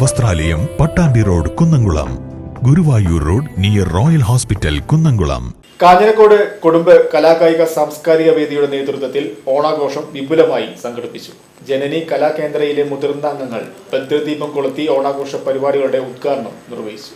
വസ്ത്രാലയം Pattambi road Kunnamkulam. Guruvayur road near Royal Hospital Kunnamkulam. Kanjirakode കുടുംബ കലാകായിക സാംസ്കാരിക വേദിയുടെ നേതൃത്വത്തിൽ ഓണാഘോഷം വിപുലമായി സംഘടിപ്പിച്ചു. ജനനി കലാകേന്ദ്രയിലെ മുതിർന്ന അംഗങ്ങൾ ഭദ്രദീപം കൊളുത്തി ഓണാഘോഷ പരിപാടികളുടെ ഉദ്ഘാടനം നിർവഹിച്ചു.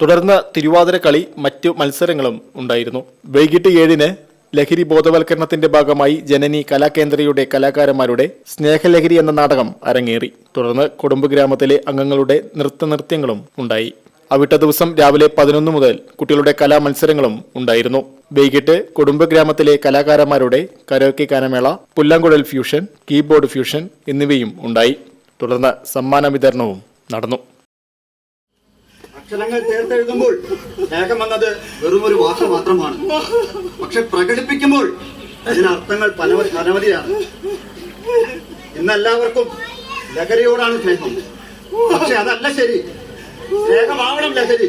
തുടർന്ന് തിരുവാതിര കളി മറ്റു മത്സരങ്ങളും ഉണ്ടായിരുന്നു. വൈകിട്ട് ഏഴിന് ലഹരി ബോധവൽക്കരണത്തിന്റെ ഭാഗമായി ജനനി കലാകേന്ദ്രയുടെ കലാകാരന്മാരുടെ സ്നേഹലഹരി എന്ന നാടകം അരങ്ങേറി. തുടർന്ന് കൊടുമ്പ് ഗ്രാമത്തിലെ അംഗങ്ങളുടെ നൃത്തനൃത്യങ്ങളും ഉണ്ടായി. അവിട്ട ദിവസം രാവിലെ പതിനൊന്ന് മുതൽ കുട്ടികളുടെ കലാമത്സരങ്ങളും ഉണ്ടായിരുന്നു. വൈകിട്ട് കൊടുമ്പ് ഗ്രാമത്തിലെ കലാകാരന്മാരുടെ കരോക്കി ഗാനമേള പുല്ലാങ്കുഴൽ ഫ്യൂഷൻ കീബോർഡ് ഫ്യൂഷൻ എന്നിവയും ഉണ്ടായി. തുടർന്ന് സമ്മാന വിതരണവും നടന്നു. അക്ഷരങ്ങൾ ചേർത്തെഴുതുമ്പോൾ ലേഖം വന്നത് വെറും ഒരു വാക്ക് മാത്രമാണ്. പക്ഷെ പ്രകടിപ്പിക്കുമ്പോൾ അതിന് അർത്ഥങ്ങൾ പല അനവധിയാണ് ഇന്നെല്ലാവർക്കും ലഹരിയോടാണ് സ്നേഹം. പക്ഷെ അതല്ല ശരി. സ്നേഹമാവണം ലഹരി.